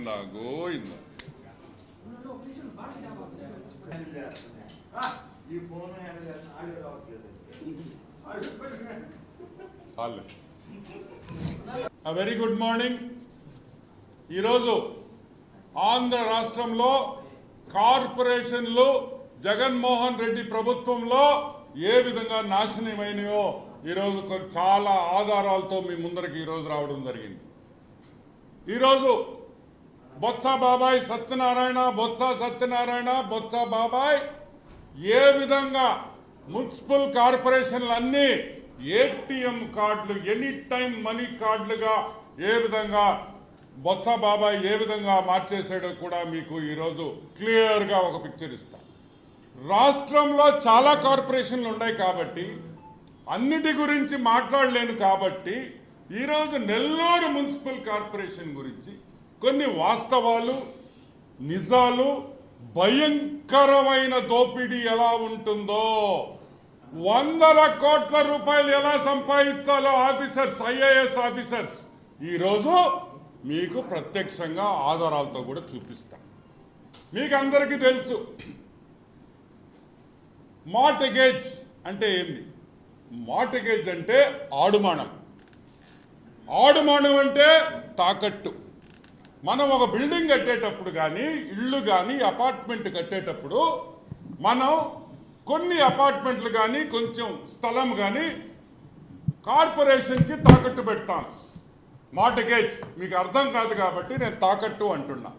Govinda Govinda very good morning ఈరోజు ఆంధ్ర రాష్ట్రంలో కార్పొరేషన్లు జగన్మోహన్ రెడ్డి ప్రభుత్వంలో ఏ విధంగా నాశనమైనయో ఈరోజు కొన్ని చాలా ఆధారాలతో మీ ముందరికి ఈరోజు రావడం జరిగింది. ఈరోజు బొత్స బాబాయ్ సత్యనారాయణ బొత్స సత్యనారాయణ బొత్స బాబాయ్. ఏ విధంగా మున్సిపల్ కార్పొరేషన్లన్నీ ఏటీఎం కార్డులు ఎనీ టైం మనీ కార్డులుగా ఏ విధంగా బొత్స బాబాయ్ ఏ విధంగా మార్చేసాడో కూడా మీకు ఈరోజు క్లియర్గా ఒక పిక్చర్ ఇస్తా. రాష్ట్రంలో చాలా కార్పొరేషన్లు ఉన్నాయి కాబట్టి అన్నిటి గురించి మాట్లాడలేను కాబట్టి ఈరోజు నెల్లూరు మున్సిపల్ కార్పొరేషన్ గురించి కొన్ని వాస్తవాలు నిజాలు భయంకరమైన దోపిడీ ఎలా ఉంటుందో. వందల కోట్ల రూపాయలు ఎలా సంపాదించాలో ఆఫీసర్స్ ఐఏఎస్ ఆఫీసర్స్ ఈరోజు మీకు ప్రత్యక్షంగా ఆధారాలతో కూడా చూపిస్తా. మీకు అందరికీ తెలుసు. మార్టగేజ్ అంటే ఏంది? మార్టగేజ్ అంటే ఆడుమానం. ఆడుమానం అంటే తాకట్టు. మనం ఒక బిల్డింగ్ కట్టేటప్పుడు కానీ ఇల్లు కానీ అపార్ట్మెంట్ కట్టేటప్పుడు మనం కొన్ని అపార్ట్మెంట్లు కానీ కొంచెం స్థలం కానీ కార్పొరేషన్కి తాకట్టు పెడతాం. మార్టగేజ్ మీకు అర్థం కాదు కాబట్టి నేను తాకట్టు అంటున్నా.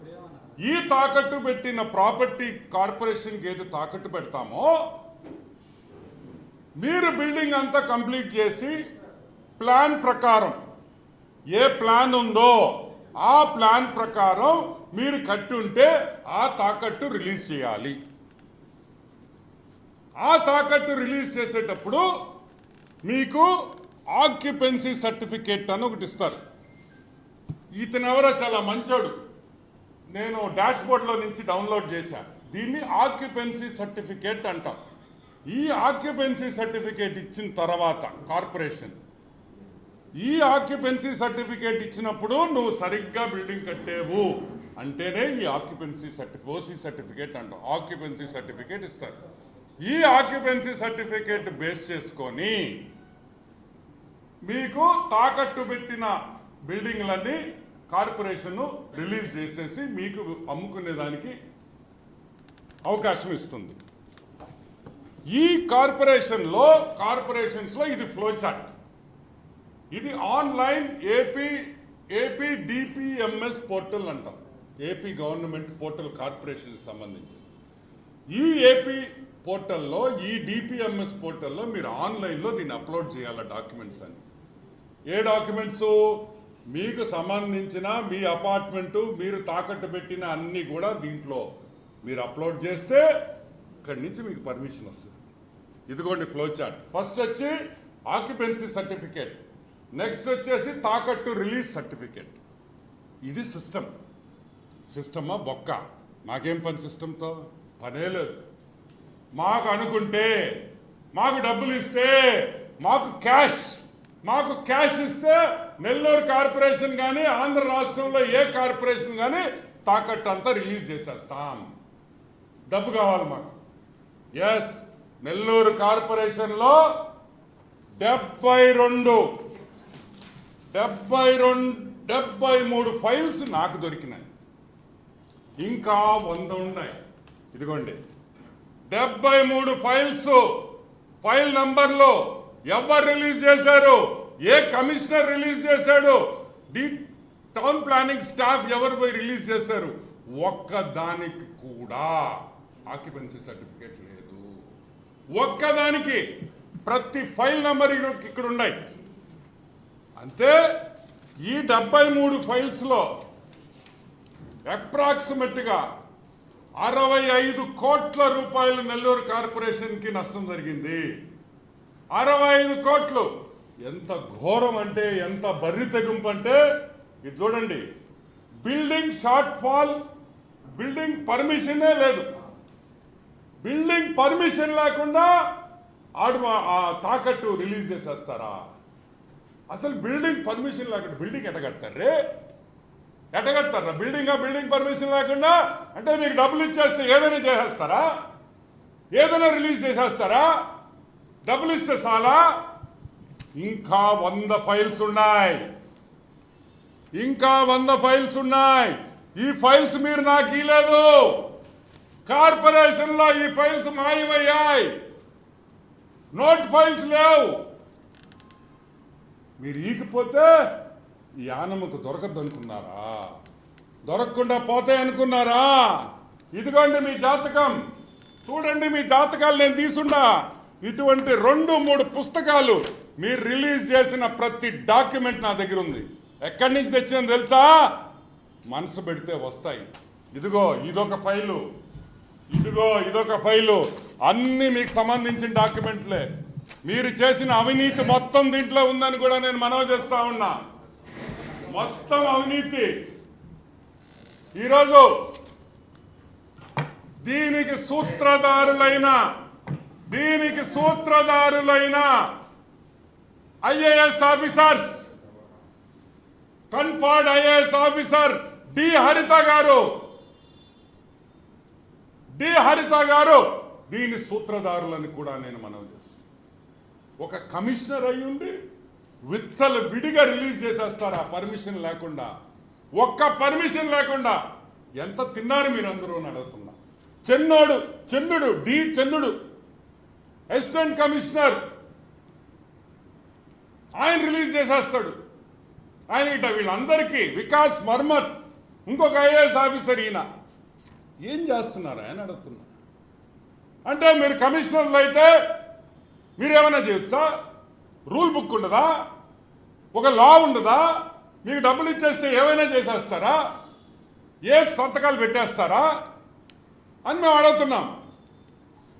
ఈ తాకట్టు పెట్టిన ప్రాపర్టీ కార్పొరేషన్కి ఏది తాకట్టు పెడతామో మీరు బిల్డింగ్ అంతా కంప్లీట్ చేసి ప్లాన్ ప్రకారం ఏ ప్లాన్ ఉందో ఆ ప్లాన్ ప్రకారం మీరు కట్టుంటే ఆ తాకట్టు రిలీజ్ చేయాలి. ఆ తాకట్టు రిలీజ్ చేసేటప్పుడు మీకు ఆక్యుపెన్సీ సర్టిఫికేట్ అని ఒకటి ఇస్తారు. ఇతనెవరో ఎవరో చాలా మంచోడు. నేను డాష్ బోర్డ్లో నుంచి డౌన్లోడ్ చేశాను దీన్ని ఆక్యుపెన్సీ సర్టిఫికేట్ అంటాం. ఈ ఆక్యుపెన్సీ సర్టిఫికేట్ ఇచ్చిన తర్వాత కార్పొరేషన్ ఈ ఆక్యుపెన్సీ సర్టిఫికేట్ ఇచ్చినప్పుడు నువ్వు సరిగ్గా బిల్డింగ్ కట్టేవు. అంటేనే ఈ ఆక్యుపెన్సీ సర్టిఫి ఓసీ సర్టిఫికేట్ అంటాం ఆక్యుపెన్సీ సర్టిఫికేట్ ఇస్తారు. ఈ ఆక్యుపెన్సీ సర్టిఫికేట్ బేస్ చేసుకొని మీకు తాకట్టు పెట్టిన బిల్డింగ్లన్నీ కార్పొరేషన్ రిలీజ్ చేసేసి మీకు అమ్ముకునే దానికి అవకాశం ఇస్తుంది. ఈ కార్పొరేషన్లో కార్పొరేషన్స్లో ఇది ఫ్లో చార్ట్ ఇది online AP AP DPMS portal అంటాం. ఏపీ గవర్నమెంట్ పోర్టల్ కార్పొరేషన్కి సంబంధించింది. ఈ ఏపీ పోర్టల్లో ఈ డిపిఎంఎస్ పోర్టల్లో మీరు ఆన్లైన్లో దీన్ని అప్లోడ్ చేయాలి డాక్యుమెంట్స్ అని. ఏ డాక్యుమెంట్స్? మీకు సంబంధించిన మీ అపార్ట్మెంటు మీరు తాకట్టు పెట్టిన అన్నీ కూడా దీంట్లో మీరు అప్లోడ్ చేస్తే ఇక్కడి నుంచి మీకు పర్మిషన్ వస్తుంది. ఇదిగోండి ఫ్లో చార్ట్. ఫస్ట్ వచ్చి ఆక్యుపెన్సీ సర్టిఫికేట్. నెక్స్ట్ వచ్చేసి తాకట్టు రిలీజ్ సర్టిఫికేట్ ఇది సిస్టమ్ సిస్టమా బొక్క. మాకేం పని సిస్టంతో పనే లేదు. మాకు అనుకుంటే మాకు డబ్బులు ఇస్తే మాకు క్యాష్ మాకు క్యాష్ ఇస్తే నెల్లూరు కార్పొరేషన్ కానీ ఆంధ్ర రాష్ట్రంలో ఏ కార్పొరేషన్ కానీ తాకట్టు అంతా రిలీజ్ చేసేస్తాం. డబ్బు కావాలి మాకు. ఎస్ నెల్లూరు కార్పొరేషన్లో డెబ్బై రెండు డెబ్బై రెండు డెబ్బై మూడు ఫైల్స్ నాకు దొరికినాయి. ఇంకా వంద ఉన్నాయి. ఇదిగోండి. డెబ్బై మూడు ఫైల్స్ ఫైల్ నంబర్లో ఎవరు రిలీజ్ చేశారు? ఏ కమిషనర్ రిలీజ్ చేశాడు? డి టౌన్ ప్లానింగ్ స్టాఫ్ ఎవరు పోయి రిలీజ్ చేశారు? ఒక్క దానికి కూడా ఆక్యుపెన్సీ సర్టిఫికేట్ లేదు. ఒక్కదానికి ప్రతి ఫైల్ నంబర్ ఇక్కడ ఉన్నాయి అంతే ఈ డెబ్బై మూడు ఫైల్స్లో అప్రాక్సిమేట్గా అరవై ఐదు కోట్ల రూపాయలు నెల్లూరు కార్పొరేషన్కి నష్టం జరిగింది. అరవై ఐదు కోట్లు ఎంత ఘోరం అంటే ఎంత బర్రి తెగింపు అంటే ఇది చూడండి. బిల్డింగ్ షార్ట్ ఫాల్ బిల్డింగ్ పర్మిషనే లేదు. బిల్డింగ్ పర్మిషన్ లేకుండా ఆడు ఆ తాకట్టు రిలీజ్ చేసేస్తారా? అసలు బిల్డింగ్ పర్మిషన్ లేకుండా బిల్డింగ్ ఎట్టగడతారు రే? ఎట్టగడతారా బిల్డింగ్ బిల్డింగ్ పర్మిషన్ లేకుండా? అంటే మీకు డబ్బులు ఇచ్చేస్తే ఏదైనా చేసేస్తారా? ఏదైనా రిలీజ్ చేసేస్తారా? డబ్బులు ఇస్తే చాలా? ఇంకా వంద ఫైల్స్ ఉన్నాయి. ఇంకా వంద ఫైల్స్ ఉన్నాయి. ఈ ఫైల్స్ మీరు నాకు ఇలేదు కార్పొరేషన్లో ఈ ఫైల్స్ మాయమయ్యాయి. నోట్ ఫైల్స్ లేవు. మీరు ఈకపోతే ఈ ఆనమ్మకు దొరకద్దు అనుకున్నారా దొరకకుండా పోతాయి అనుకున్నారా? ఇదిగోండి మీ జాతకం. చూడండి మీ జాతకాలు నేను తీసుండా. ఇటువంటి రెండు మూడు పుస్తకాలు మీరు రిలీజ్ చేసిన ప్రతి డాక్యుమెంట్ నా దగ్గర ఉంది. ఎక్కడి నుంచి తెచ్చిందో తెలుసా? మనసు పెడితే వస్తాయి. ఇదిగో ఇదొక ఫైలు. ఇదిగో ఇదొక ఫైలు. అన్నీ మీకు సంబంధించిన డాక్యుమెంట్లే. మీరు చేసిన అవినీతి మొత్తం దీంట్లో ఉందని కూడా నేను మనవి చేస్తా ఉన్నా. మొత్తం అవినీతి. ఈరోజు దీనికి సూత్రధారులైన దీనికి సూత్రధారులైన IAS officers conferred IAS officer D Haritha గారు డి హరిత గారు దీని సూత్రధారులని కూడా నేను మనవి చేస్తున్నాను ఒక కమిషనర్ అయి ఉండి విత్సలు విడిగా రిలీజ్ చేసేస్తారా పర్మిషన్ లేకుండా. ఒక్క పర్మిషన్ లేకుండా. ఎంత తిన్నారు మీరు అందరూ అడుగుతున్నా. Chennodu Chennudu D Chennudu assistant commissioner ఆయన రిలీజ్ చేసేస్తాడు. ఆయన ఇట వీళ్ళందరికీ వికాస్ మర్మత్ ఇంకొక ఐఏఎస్ ఆఫీసర్ ఈయన. ఏం చేస్తున్నారు ఆయన అడుగుతున్నా. అంటే మీరు కమిషనర్లు అయితే మీరేమైనా చేయొచ్చా? రూల్ బుక్ ఉండదా? ఒక లా ఉండదా? మీకు డబ్బులు ఇచ్చేస్తే ఏమైనా చేసేస్తారా? ఏ సంతకాలు పెట్టేస్తారా? అని మేము అడుగుతున్నాం.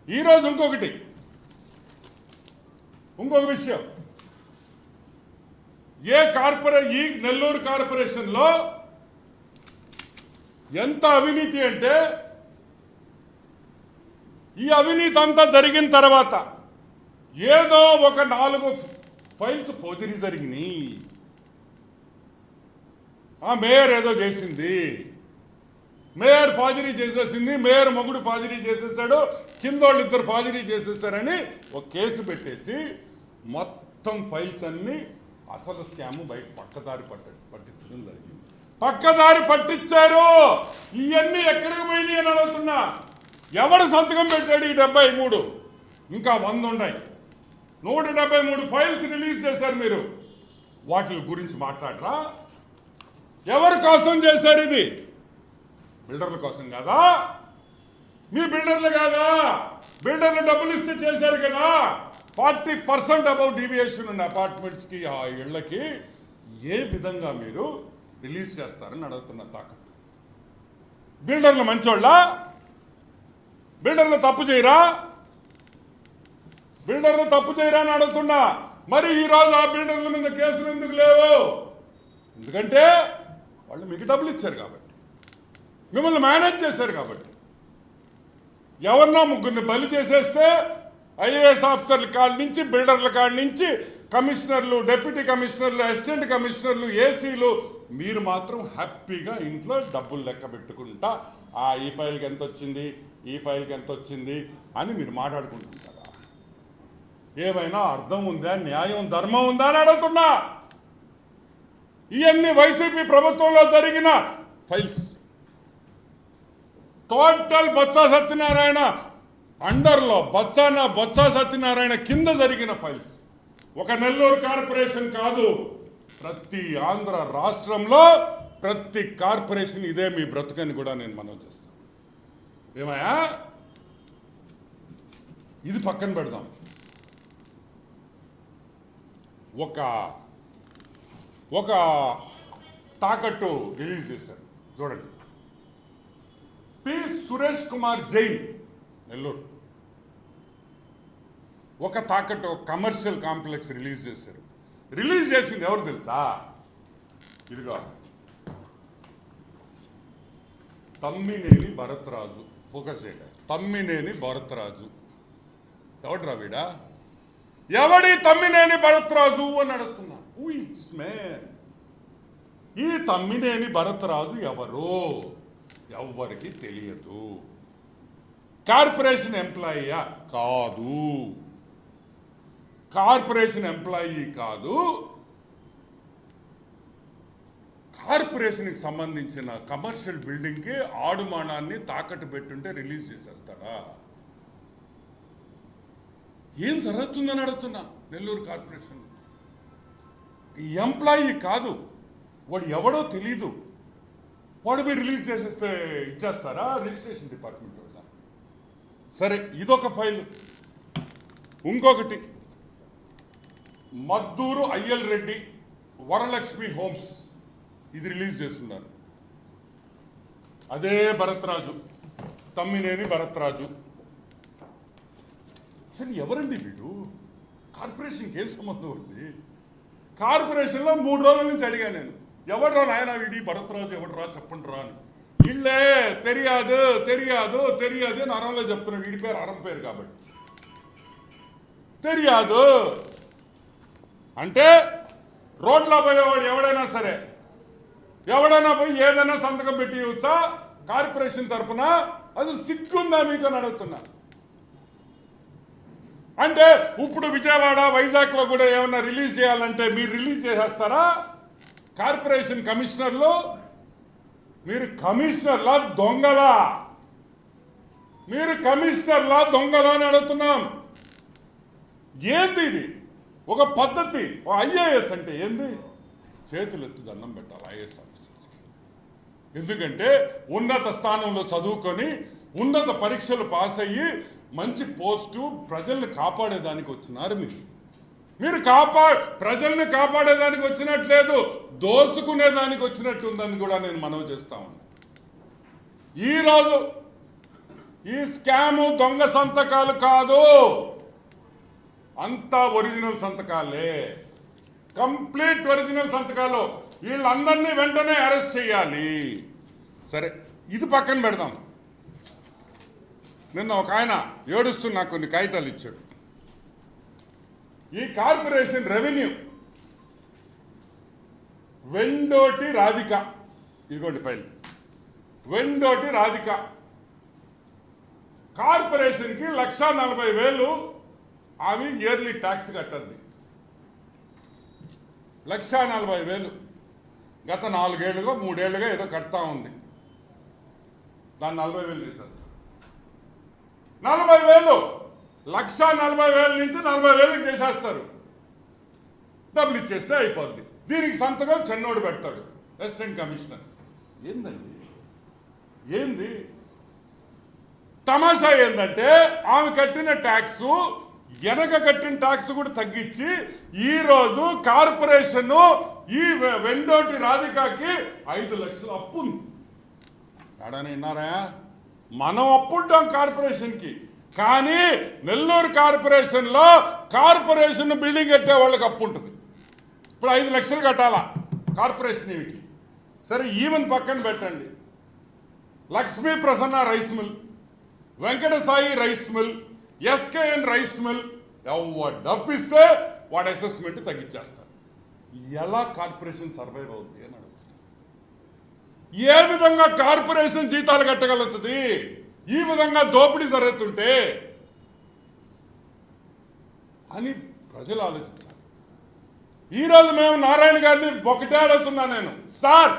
ఈరోజు ఇంకొకటి. ఇంకొక విషయం. ఏ కార్పొరే ఈ నెల్లూరు కార్పొరేషన్లో ఎంత అవినీతి అంటే ఈ అవినీతి అంతా జరిగిన తర్వాత ఏదో ఒక నాలుగు ఫైల్స్ ఫోజరీ జరిగినాయి. ఆ మేయర్ ఏదో చేసింది. మేయర్ ఫాజరీ చేసేసింది మేయర్ మొగుడు ఫాజరీ చేసేసాడు కింద వాళ్ళు ఇద్దరు ఫాజరీ చేసేసారని ఒక కేసు పెట్టేసి మొత్తం ఫైల్స్ అన్నీ అసలు స్కామ్ బయట పక్కదారి పట్ట పట్టించడం జరిగింది. పక్కదారి పట్టించారు! ఇవన్నీ ఎక్కడికి పోయినాయి అని అడుగుతున్నా. ఎవడు సంతకం పెట్టాడు ఈ డెబ్బై మూడు? ఇంకా వంద ఉన్నాయి. నూట డెబ్బై మూడు ఫైల్స్ రిలీజ్ చేశారు మీరు. వాటి గురించి మాట్లాడరా? ఎవరి కోసం చేశారు ఇది? బిల్డర్ల కోసం కాదా? మీ బిల్డర్లు కాదా? బిల్డర్లు డబ్బులు ఇస్తే చేశారు కదా. ఫార్టీ పర్సెంట్ అబౌవ్ డీవియేషన్ ఉన్న అపార్ట్మెంట్స్కి ఆ ఇళ్ళకి ఏ విధంగా మీరు రిలీజ్ చేస్తారని అడుగుతున్న తాకట్టు. బిల్డర్లు మంచోళ్ళ? బిల్డర్లు తప్పు చేయరా? బిల్డర్లు తప్పు చేయరా అని అడుగుతున్నా. మరి ఈరోజు ఆ బిల్డర్ల మీద కేసులు ఎందుకు లేవు? ఎందుకంటే వాళ్ళు మీకు డబ్బులు ఇచ్చారు కాబట్టి. మిమ్మల్ని మేనేజ్ చేశారు కాబట్టి. ఎవరినో ముగ్గురిని బలి చేసేస్తే ఐఏఎస్ ఆఫీసర్ల కాడి నుంచి బిల్డర్ల కాడి నుంచి కమిషనర్లు డిప్యూటీ కమిషనర్లు అసిస్టెంట్ కమిషనర్లు ఏసీలు మీరు మాత్రం హ్యాపీగా ఇంట్లో డబ్బులు లెక్క పెట్టుకుంటా. ఆ ఈ ఫైల్కి ఎంత వచ్చింది ఈ ఫైల్కి ఎంత వచ్చింది అని మీరు మాట్లాడుకుంటుంటారు ఏమైనా అర్థం ఉందా న్యాయం ధర్మం ఉందా అని అడుగుతున్నా. ఇవన్నీ వైసీపీ ప్రభుత్వంలో జరిగిన ఫైల్స్. టోటల్ బొత్స సత్యనారాయణ అండర్లో బొత్సాన బొత్స సత్యనారాయణ కింద జరిగిన ఫైల్స్. ఒక నెల్లూరు కార్పొరేషన్ కాదు ప్రతి ఆంధ్ర రాష్ట్రంలో ప్రతి కార్పొరేషన్ ఇదే మీ బ్రతుకని కూడా నేను మనం చేస్తాను ఏమయ్యా? ఇది పక్కన పెడదాం. ఒక ఒక తాకట్టు రిలీజ్ చేశారు. చూడండి. పి. సురేష్ కుమార్ జైన్ నెల్లూరు. ఒక తాకట్టు కమర్షియల్ కాంప్లెక్స్ రిలీజ్ చేశారు. రిలీజ్ చేసింది ఎవరు తెలుసా? ఇదిగో. తమ్మినేని భరత్రాజు. ఫోకస్ చేయండి. తమ్మినేని భరత్రాజు. ఎవడ్రా వీడా? ఎవడి తమ్మినేని భరత్రాజు అని అడుగుతున్నా. హూ దిస్ మ్యాన్ ఈ తమ్మినేని భరతరాజు ఎవరు? ఎవ్వరికి తెలియదు. కార్పొరేషన్ ఎంప్లాయీయా? కాదు. కార్పొరేషన్ ఎంప్లాయీ కాదు. కార్పొరేషన్కి సంబంధించిన కమర్షియల్ బిల్డింగ్కి ఆడుమానాన్ని తాకట్టు పెట్టుంటే రిలీజ్ చేసేస్తాడా? ఏం జరుగుతుందని అడుగుతున్నా నెల్లూరు కార్పొరేషన్ ఎంప్లాయీ కాదు వాడు ఎవడో తెలీదు. వాడు మీరు రిలీజ్ చేసేస్తే ఇచ్చేస్తారా రిజిస్ట్రేషన్ డిపార్ట్మెంట్ వాళ్ళ? సరే ఇదొక ఫైల్. ఇంకొకటి మద్దూరు అయ్యల్ రెడ్డి వరలక్ష్మి హోమ్స్. ఇది రిలీజ్ చేస్తున్నారు. అదే భరత్రాజు తమ్మినేని భరత్రాజు అసలు ఎవరండి వీడు? కార్పొరేషన్కి ఏం సంబంధం అండి? కార్పొరేషన్లో మూడు రోజుల నుంచి అడిగా నేను. ఎవడ్రా నాయన వీడి? భరత్రాజు ఎవడ్రా? చెప్పండి రా అని. వీళ్ళే తెలియదు తెలియదు తెలియదు అని అరంలో చెప్తున్నాను వీడి పేరు అరం పేరు కాబట్టి. తెలియదు. అంటే రోడ్లో పోయేవాడు ఎవడైనా సరే ఎవడైనా పోయి ఏదైనా సంతకం పెట్టి ఇవ్వచ్చా? కార్పొరేషన్ తరపున? అది సిగ్గుందా మీకు? అని అడుగుతున్నా. అంటే ఇప్పుడు విజయవాడ వైజాగ్లో కూడా ఏమన్నా రిలీజ్ చేయాలంటే మీరు రిలీజ్ చేసేస్తారా? కార్పొరేషన్ కమిషనర్లు మీరు కమిషనర్లా దొంగలా? మీరు కమిషనర్లా దొంగలా అని అడుగుతున్నాం. ఏంది ఇది? ఒక పద్ధతి ఒక ఐఏఎస్ అంటే ఏంది? చేతులు ఎత్తు దండం పెట్టాలి ఐఏఎస్ ఆఫీసర్స్కి ఎందుకంటే ఉన్నత స్థానంలో చదువుకొని ఉన్నత పరీక్షలు పాస్ అయ్యి మంచి పోస్టు ప్రజల్ని కాపాడేదానికి వచ్చినారు మీరు. మీరు కాపా ప్రజల్ని కాపాడేదానికి వచ్చినట్లేదు దోసుకునేదానికి వచ్చినట్టు ఉందని కూడా నేను మనవి చేస్తా ఉన్నా. ఈరోజు ఈ స్కాము దొంగ సంతకాలు కాదు. అంతా ఒరిజినల్ సంతకాలే. కంప్లీట్ ఒరిజినల్ సంతకాలు. వీళ్ళందరినీ వెంటనే అరెస్ట్ చేయాలి. సరే ఇది పక్కన పెడదాం. నిన్న ఒక ఆయన ఏడుస్తూ నాకు కొన్ని కాగితాలు ఇచ్చాడు. ఈ కార్పొరేషన్ రెవెన్యూ. వెండోటి రాధిక. ఇదిగోండి ఫైల్. వెండోటి రాధిక. కార్పొరేషన్కి లక్ష నలభై వేలు ఆమె ఇయర్లీ ట్యాక్స్ కట్టండి. లక్ష నలభై వేలు. గత నాలుగేళ్ళుగా మూడేళ్ళుగా ఏదో కడతా ఉంది. దాన్ని నలభై వేలు తీసేస్తాం నలభై వేలు. లక్ష నలభై వేల నుంచి నలభై వేలకు చేసేస్తారు. డబ్బులు ఇచ్చేస్తే అయిపోద్ది. దీనికి సంతకం చెన్నోడు పెడతాడు అసిస్టెంట్ కమిషనర్. ఏందండి? ఏంది? తమాషా ఏంటంటే ఆమె కట్టిన ట్యాక్స్ వెనక కట్టిన ట్యాక్స్ కూడా తగ్గించి ఈ రోజు కార్పొరేషన్ ఈ వె- వెండోటి రాధికాకి ఐదు లక్షలు అప్పు ఉంది ఎడని విన్నారా? మనం అప్పుంటాం కార్పొరేషన్కి. కానీ నెల్లూరు కార్పొరేషన్లో కార్పొరేషన్ బిల్డింగ్ కట్టే వాళ్ళకి అప్పు ఉంటుంది. ఇప్పుడు ఐదు లక్షలు కట్టాలా కార్పొరేషన్ ఈమెకి సరే ఈవెన్ పక్కన పెట్టండి. Lakshmi Prasanna rice mill Venkata Sai rice mill SKN rice mill ఎవరు డబ్బిస్తే వాడు అసెస్మెంట్ తగ్గించేస్తారు. ఎలా కార్పొరేషన్ సర్వైవ్ అవుతుంది అని ఏ విధంగా కార్పొరేషన్ జీతాలు కట్టగలుగుతుంది? ఈ విధంగా దోపిడీ జరుగుతుంటే అని ప్రజలు ఆలోచించాలి. ఈరోజు మేము నారాయణ గారిని ఒకటే అడుగుతున్నా నేను. సార్